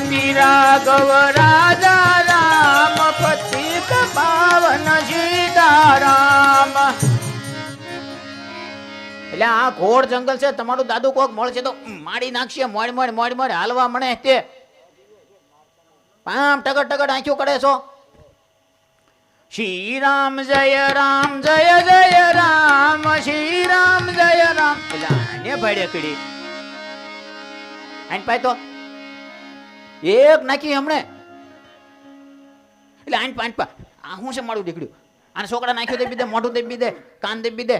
કપિ રાઘવ રાજા રામ, પતિત પાવન સીતારામ. એટલે આ ઘોર જંગલ છે, તમારું દાદુ કોક મળશે તો મારી નાખશે, મોડ મોડ મોડ મોડ, હાલવા મળે તે. પામ ટગર ટગર આંખ્યું કરે છો. શ્રી રામ જય રામ, જય જય રામ, શ્રી રામ જય રામ. એટલે આને ભાડે કીડી આઈને પાય તો એક નાખી હમણે. એટલે આઈને પાંચ પા. આ શું છે મારું દીકડ્યું આને છોકરા નાખ્યું દેબી દે મોઢું દેબી દે કાન દેબી દે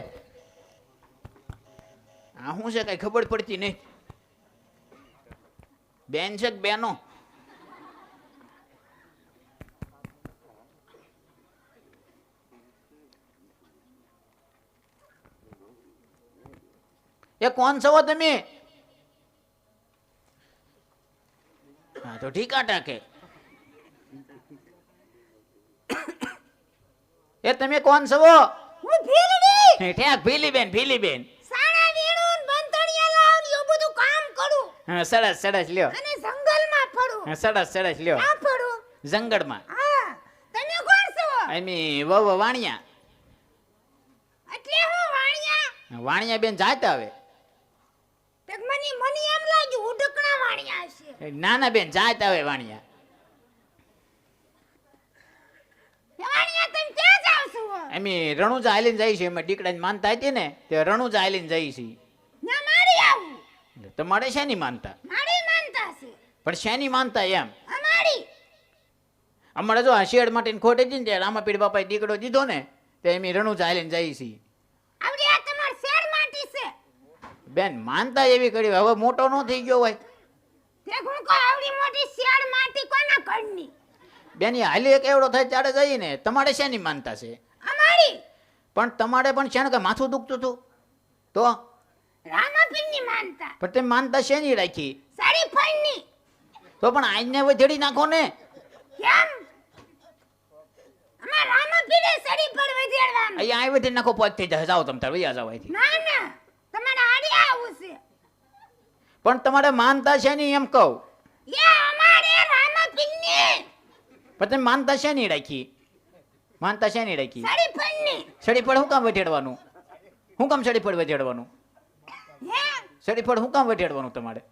આ શું છે કઈ ખબર પડતી નહીં. બેન છે કે બેનો? એ કોણ છો તમે? તો ઢીકા ટાંકે એ તમે કોણ છો? હું ભીલડી. ઠેક ભીલી બેન ભીલી બેન વીણું બંતણિયા લાવું યો બધું કામ કરું. હા સરસ સરસ લ્યો. અને જંગલમાં ફરું. હા, સરસ સરસ લ્યો. ક્યાં ફરું? જંગલમાં. હા તમે કોણ છો? એમી વવ વાણિયા. એટલે હું વાણિયા. વાણિયા બેન જાત આવે. તક મની મને વાણિયા છે. નાના બેન જાત આવે વાણિયા. એમી રણુજા હાલીને જાય છે એમાં દીકરાની માનતા હતી ને તે રણુજા હાલીને જાય છે. ના તમારે શેની માનતા? પણ શેની માનતા એમ? અમારી. જો શેડ માટે ખોટી હતી ને તે રામાપીર બાપાએ દીકરો દીધો ને તે એમી રણુજા હાલીને જાય છે. બેન માનતા એવી કરી હવે મોટો ન થઈ ગયો હોય. તે હું આવડી મોટી શેર માટી કોના ઘરની? બેન હાલી એક એવડો થાય ત્યારે ને તમારે શેની માનતા છે? અમારી? પણ તમારે પણ છે ને કે માથું દુખતું હતું? તો? રામાપીરની માનતા. પણ માનતા શેની રાખી? સારી ફળની. તો પણ આજને વધેડી નાખો ને. કેમ? અમાર રામાપીરે સડી પર વધેડવાનું. અહીંયા આવી નાખો પોત થઈ જાય જાઓ તમે તાર વૈયા જાઓ અહીંથી. ના ના તમારે આડી આવું છે. પણ તમારે માનતા શેની એમ કહું? પણ માનતા શેની રાખી? માનતા શેની રાખી? સડીફળ શું કામ વઢેડવાનું શું કામ સડીફળ વઢેડવાનું સડીફળ શું કામ વઢેડવાનું તમારે?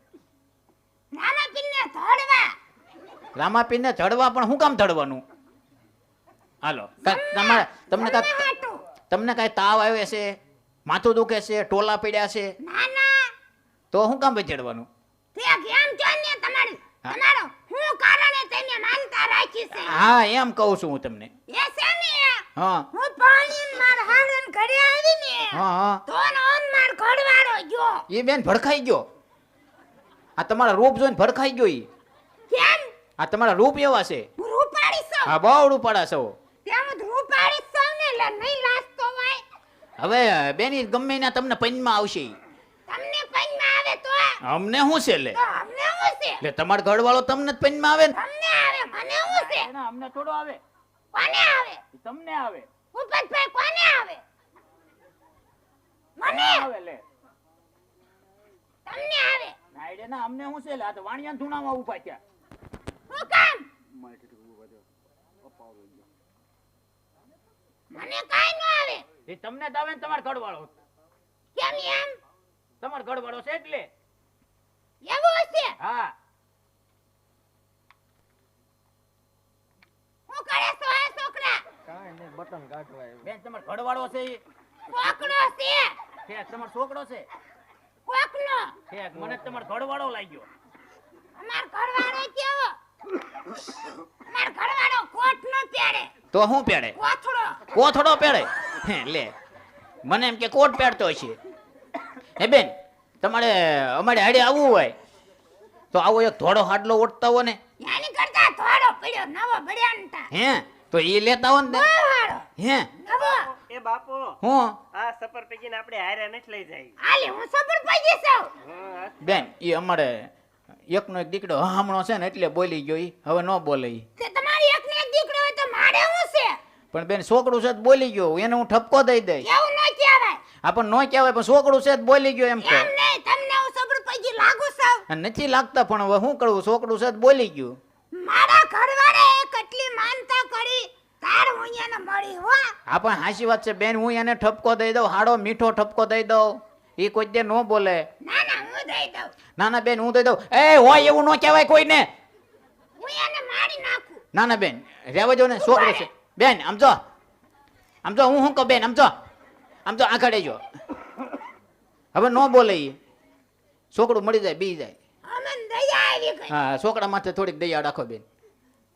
રામાપીરને ધડવા. પણ શું કામ ધડવાનું? હાલો તમારે તમને કાંઈક તમને કાંઈ તાવ આવે છે માથું દુખે છે? ટોલા પીડ્યા છે? ના તો શું કામ બચડવાનું તે કેમ છો ને તમારી તમારો હું કારણે તેને માનતા રાખી છે. હા એમ કહું છું હું તમને. એ છે ને હા. હું પાણી માર હાડન ઘરે આવી ને હા હા. તો ઓન માર ગયો. એ બેન ભડકાઈ ગયો. આ તમારા રૂપ જોઈને ભડકાઈ ગયો ઈ. કેમ? આ તમારા રૂપ એવા છે. હું રૂપાળી છું. હા બહુ રૂપાડા છો. તેમ રૂપાળી છું ને એટલે નહીં લાજતો હોય. હવે બેની ગમે ના તમને પૈનમાં આવશે ઈ. તમને પૈનમાં આવે તો અમને શું છે લે? અમને શું છે? લે તમાર ઘરવાળો તમને જ પૈનમાં આવે ને? તમને આવે મને શું છે? અમને થોડો આવે. કોને આવે? તમને આવે. ઉપતભાઈ કોને આવે? મને? લે. તમને આવે? નાઈડે ના અમને શું છે લે. આ તો વાણિયા ધૂણામાં ઊભા છે હું કામ? મને કાઈ ન આવે. એ તમને દાવે આવે ને તમારો ઘરવાળો. કેમ એમ? તમાર ઘરવાળો છે એટલે. એવું છે હા હું કરે છો એ છોકરા બેન તમારો ઘરવાળો છે ઈ કોકનો છે ઠેક તમારો છોકરો છે કોકનો ઠેક મને તમારો ઘરવાળો લાગ્યો. અમાર ઘરવાળો કેવો? અમાર ઘરવાળો કોટ નો પહેરે તો હું પહેરે કોથળો. કોથળો પહેરે હે લે. મને એમ કે કોટ પહેરતો છે હે બેન તમારે અમારે હાડે આવવું હોય. તો આવો એક ધોળો હાડલો ઓટતા હો ને એની કરતા થોડો પડ્યો નવો બળ્યાંતા હે તો એ લેતા હો ને? વાળો હે? નવો. એ બાપો હું? આ સફર પેગીને આપણે હારે નથી લઈ જાય. આલે હું સબર પેગી છું. બેન એ અમારે એકનો એક દીકરો હમણો છે ને એટલે બોલી ગયો ઈ. હવે ન બોલે ઈ. તે તમારી એક એક દીકરો હોય તો મારે હું છે? પણ બેન છોકરું છે તો બોલી ગયો એને હું ઠપકો દઈ દઈ એવું ન કહેવાય. આપણ પણ ન કહેવાય પણ છોકરું છે તો બોલી ગયો એમ કહો એમ નહીં તમને હું સબર પડી લાગુ છું અને નથી લાગતા પણ હવે શું કરવું? છોકરું છે બોલી ગયું. મારા ઘરવાળાએ કેટલી માનતા કરી? તાર હું એને મળી હો. હા પણ હાસી વાત છે. બેન હું એને ઠપકો દઈ દઉં હાડો મીઠો ઠપકો દઈ દઉં. એ કોઈ દે ન બોલે. ના ના હું દઈ દઉં. ના ના બેન હું દઈ દઉં. એ હોય એવું ન કહેવાય કોઈને. હું એને મારી નાખું. ના ના બેન રહેવા જો ને છોકરો છે. બેન આમ સમજો આમ જો હું શું કહું બેન આમ સમજો આમ જો આગળ જો. હવે ન બોલે ઈ. છોકરું મળી જાય બી જાય. અમને દયા આવી ગઈ. હા છોકરા માથે થોડીક દયા રાખો બેન.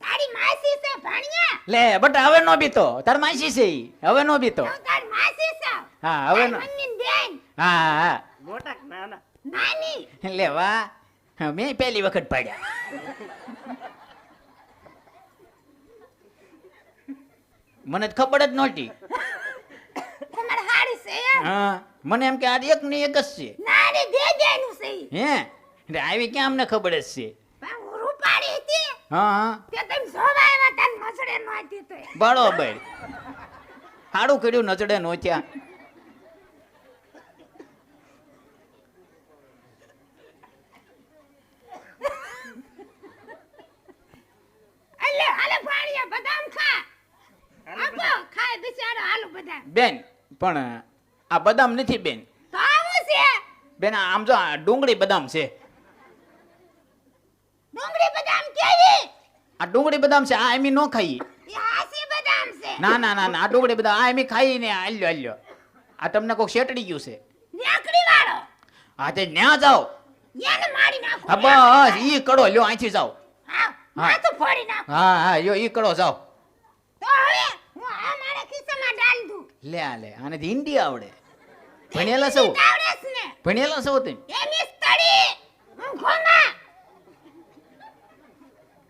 તારી માસી છે ભણ્યા. લે બટ હવે નો બીતો. તાર માસી છે હવે નો બીતો. હું તાર માસી છું. હા હવે નો. બેન. હા હા. મોટા નાના? નાની. લે વાહ. મેં પહેલી વખત પાડ્યા. મને તો ખબર જ નહોતી. તમારે હાડી છે હા મને એમ કે આ એક ને એક જ છે. હે? એટલે આવી ક્યાં અમને ખબર જ છે? રૂપાળી હતી? હા હા. તે તમે જોવા આવ્યા તન મસડે નહોતી તો બરોબર. સારું કર્યું નચડે નો ત્યાં એટલે હાલે ભાણિયા બદામ ખા. હાલો આપો ખાય બિચારો બદામ. બેન પણ આ બદામ નથી બેન. બેન આમ જો ડુંગળી બદામ છે. ડુંગળી બદામ કેવી? આ ડુંગળી બદામ છે આ એમી નો ખાઈ. ના ના ના ના આ ડુંગળી બદામ આ એમી ખાઈ ને આલ્યો આલ્યો. આ તમને કોક શેટડી ગયું છે. વાળો. હા તે ન્યા જાઓ. એને મારી નાખો. હા બસ ઈ કડો લ્યો અહીંથી જાઓ. હા માથું ફોડી નાખો. હા હા યો ઈ કડો જાઓ. તો હવે હું આ મારા ખિસ્સામાં ડાલ દઉં. લે આ લે આને હિન્દી આવડે. ભણેલા છે? ભણેલા સૌ તમે એ મિસ્તરી હું ઘોમા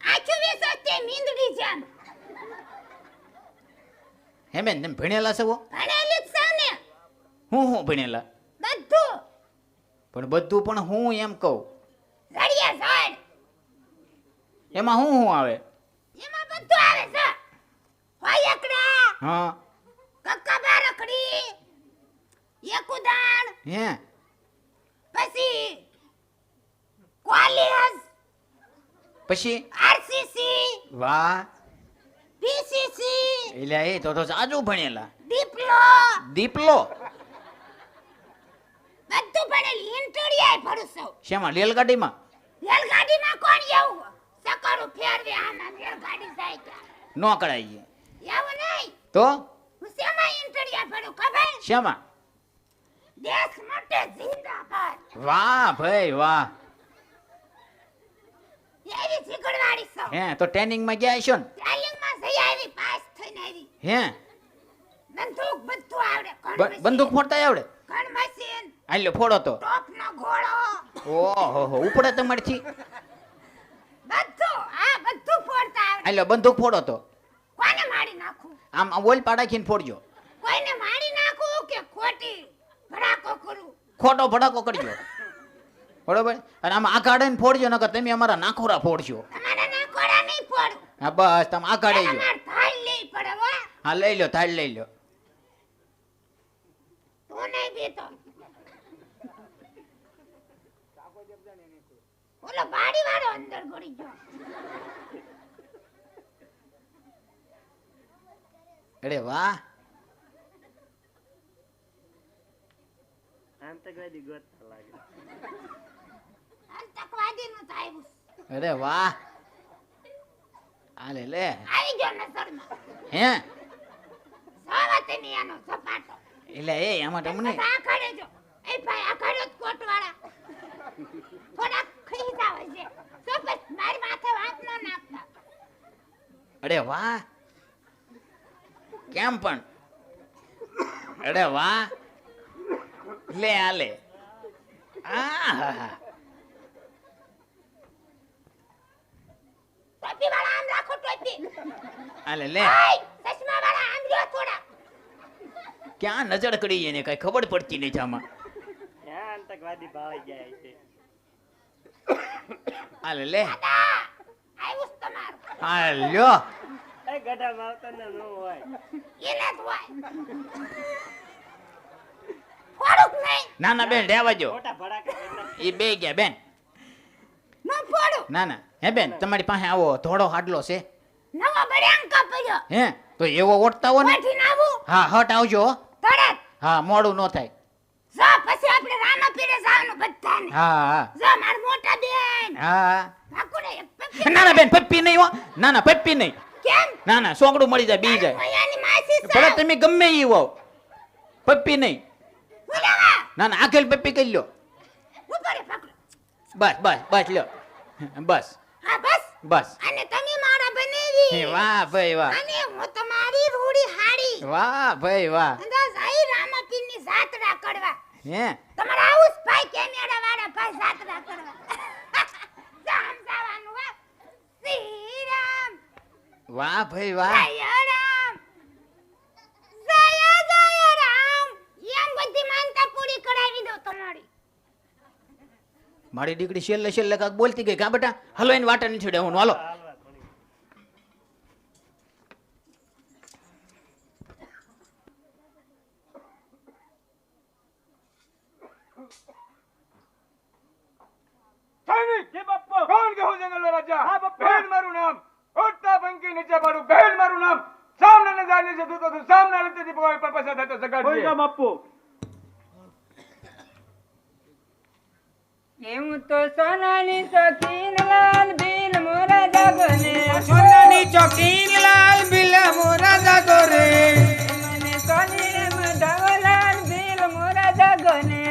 આખું વિસો તે મીંદડી હે મેં તમે ભણેલા સૌ ભણેલી છે ને. હું હું ભણેલા? બધું. પણ બધું પણ હું એમ કહું. રડિયા ઝાડ. એમાં હું હું આવે? એમાં બધું આવે છે. હોયકડા હા. કક્કા એક એકુદાણ હે? પછી કોલેજ પછી? આરસીસી વાહ. પીસીસી એટલે એ તો તો સાજુ ભણેલા. દીપલો દીપલો બધું ભણેલી ઇન્ટરિયર ભણું છું શેમાં રેલગાડીમાં? રેલગાડીમાં કોણ એવું? સકરું ફેરવે આમાં રેલગાડી જાય ત્યાં. નો કરાઈએ એવું નહીં. તો? હું શેમાં ઇન્ટરિયા ભણું ખબર? શેમાં? દેશ માટે જિંદાબાદ. વાહ ભાઈ વાહ. એવી જીગડવાળી છો હે તો ટ્રેનિંગમાં ગયા છો ને? તાલીમમાં જઈ આવી પાસ થઈને આવી. હે? બંદૂક બધું આવડે બંદૂક ફોડતા આવડે? ગણ મશીન આલ્યો ફોડો તો. ટોપનો ઘોડો. ઓહો હો ઉપડે તમારથી. બધું આ બધું ફોડતા આવડે. આલ્યો બંદૂક ફોડો તો. કોને મારી નાખું? આમ ઓલ પાડાખીને ફોડજો કોઈને મારી નાખું કે ખોટી ભડાકો કરું ખોટો ભડાકો કરજો. બરોબર? અને આમ આઘાડે ને ફોડજો નકર તમે અમારા નાખોરા ફોડશો નહીં હા બસ તમે આઘાડે જો લઈ હા. લઈ લો થાળ લઈ લો તું નહીં દેતો ઓલો બાડી વાળો અંદર ગળી ગયો. અરે વાહ. આતંકવાદી ગોતતા લાગે આતંકવાદી નું થાયું અરે વાહ. આલે લે. આવી ગયો નજરમાં હે? સવાતની આનો સપાટો એટલે એ આમાં તમને આ ખડે જો. એ ભાઈ આ ખડે કોટ વાળા થોડા ખીજા હોય છે સપત મારી માથે વાત ન નાખતા. અરે વાહ. કેમ પણ? અરે વાહ. લે આલે આ ટોપી વાળા આમ રાખો ટોપી. આલે લે ચશ્મા વાળા આમ લ્યો થોડા. ક્યાં નજર કરી એને કઈ ખબર પડતી નથી આમાં? ક્યાં આતંકવાદી ભાઈ જાય છે? આલે લે આવ્યું તમારું. આ લ્યો. એ ગઢા માવતર નો હોય. એને જ હોય. થોડુંક નહીં. ના ના બેન રહેવા જો એ બે ગયા બેન. ના ફોડું ના ના. હે બેન તમારી પાસે આવો થોડો હાડલો છે. નવો બળ્યાંકા પડ્યો? હે તો એવો ઓટતા હો ને હા હટ આવજો. તરત. હા મોડું ન થાય. જો પછી આપણે રામાપીરે જવાનું બધાને. હા હા. જો માર મોટા બેન. હા ભાકુડે ના ના બેન પપ્પી નહીં હો. ના ના પપ્પી નહીં. કેમ? ના ના સોંગડું મળી જાય બી જાય. મયાની ભલે તમે ગમે ઈ હો પપ્પી નહીં. ના ના આખેલ પપ્પી કરી લો. બસ બસ બસ લો બસ. બસ? બસ. અને તમે મારા બનેવી. વાહ ભાઈ વાહ. અને હું તમારી રૂડી હાડી વાહ ભાઈ વાહ. અંદર જઈ રામાપીરની જાત્રા કરવા. હે? તમારા જ ભાઈ કેમેરા વાળા ભાઈ જાત્રા કરવા. જામ જવાનું વાહ. શ્રી રામ વાહ ભાઈ વાહ જય રામ જય જય રામ એમ બધી માનતા પૂરી કરાવી દો તમારી મારી દીકરી છેલ્લે છેલ્લે કાંક બોલતી ગઈ કા બેટા હલો એને વાટા નથી હું હાલો. કોણ કહું જંગલ રાજા. બહેન મારું નામ. ઉઠતા પંકી નીચે પાડું. બહેન મારું નામ. સામને ને જાની છે તો સામને પર પસાર થતો સગાડ કોઈ બાપુ. એવું તો સોનાની શોખીન લાલ બિલ મોરા જાગોને સોનાની ચોકીન લાલ બિલ મોરા જાગો રે. મને સોની રે લાલ બિલ મોરા જાગોને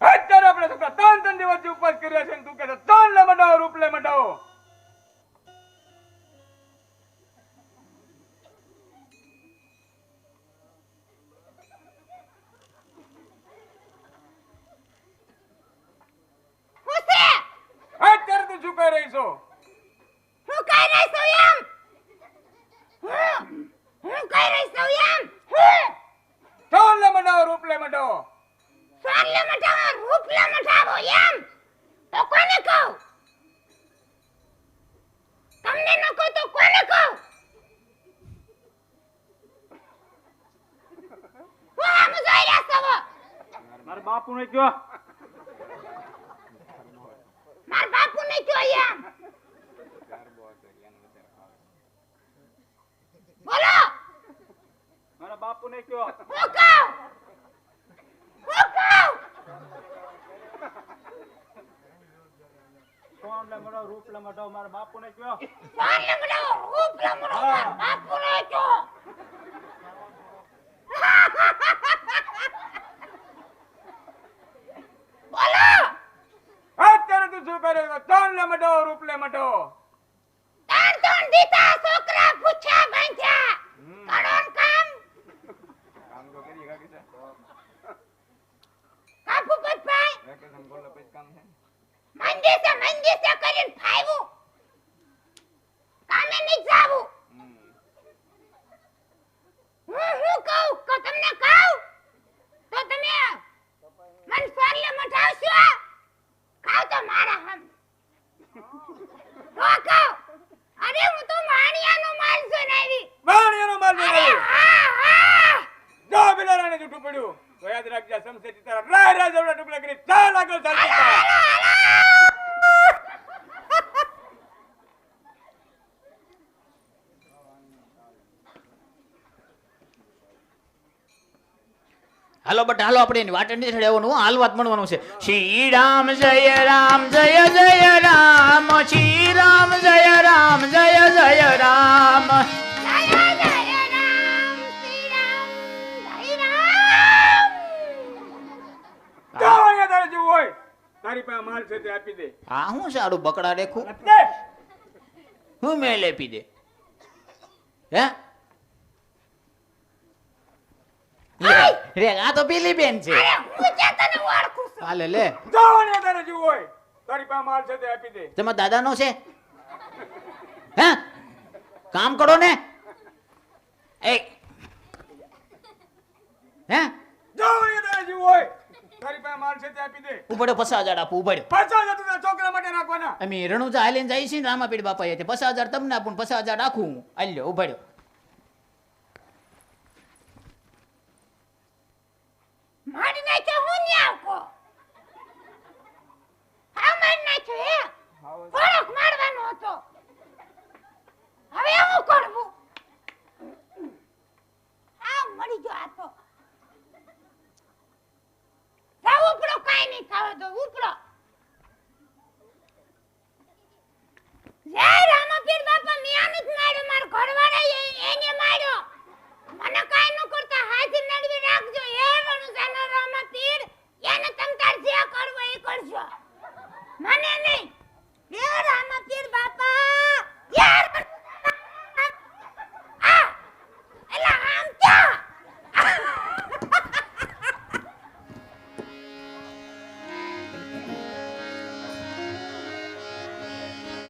અત્યારે આપણે છોકરા. ત્રણ ત્રણ દિવસથી ઉપવાસ કર્યા છે તું કે ત્રણ લે મડાવો. રૂપ લે રહી છો? હું કઈ રહી છું એમ. હું કઈ રહી છું એમ. હું. ત્રણ લે મડાવો રૂપ લે મડાવો સ્વર્લે મટાવો રૂપલે મટાવો એમ. તો કોને કહું? તમને ન કહું તો કોને કહું? મારા બાપુ ને કયો માર બાપુ ને કયો એમ બોલો મારા બાપુ ને કયો કોણ લંગડો રૂપ લંગડો મારા બાપુ ને કયો? કોણ લંગડો રૂપ લંગડો મારા બાપુ ને કયો? બોલો! અત્યારે તું શું રહ્યો ત્રણ લે મડાવો રૂપ લે મડાવો તાણ દીતા છોકરા પૂછ્યા બાંધ્યા કરોન કામ કામ તો કરી કાકી છે કાપુ પતભાઈ વેકેશન બોલો પછી કામ છે. મંદી સે મંદી સે કરીને ફાયવું કામે નહીં જાવું હું હું કહું કે તમને કહું તો તમે મન સ્વરલે મટાવશો ખાવ તો મારા હમ તો કહું અરે હું તો માણિયાનો માલ જોઈને આવી વાણિયાનો માલ અરે બનાવ્યો હા હા જો બિલારાને જૂઠું પડ્યું તો યાદ રાખજે સમસેટી તારા રાય રાય જવડા ટુકડા કરી ચાલ આગળ ચાલતી જા. હાલો બટ હાલો આપણે એની વાટે નથી ચડાવવાનું હાલ વાત મળવાનું છે. શ્રી રામ જય રામ જય જય રામ. શ્રી રામ જય રામ જય જય રામ. તારે જેવું હોય. તારી પાસે માલ છે તે આપી દે. હા હું સારું બકડા રેખું? હું મેલ આપી દે. હે? લે, રે આ તો પીલી બેન છે. અરે હું ક્યાં તને ઓળખું છું? હાલે લે. જા ને તારે જેવું હોય. તારી પાસે માલ છે તે આપી દે. તમારા દાદાનો છે? હે? કામ કરો ને. એ. હે? જા વાણિયા તારે જેવું હોય. તારી પાસે માલ છે તે આપી દે. ઉપાડ્યો પચાસ હજાર આપું ઉભડ્યો પાછા હજાર તારા છોકરા માટે નાખવાના અમે રણુજા હાલીને જાય છે ને રામાપીડ બાપા એ પચાસ હજાર તમને આપું પચાસ હજાર રાખું હું. હાલ્યો ઉભાડ્યો. મારી નાખ્યો હું ને આવકો? હા મારી નાખ્યો હે? થોડોક મારવાનો હતો. હવે હું કરવું? હા મળી ગયો આ તો. જાવ ઉપડો કાઈ નહીં ખાવે તો ઉપડો. જ્યારે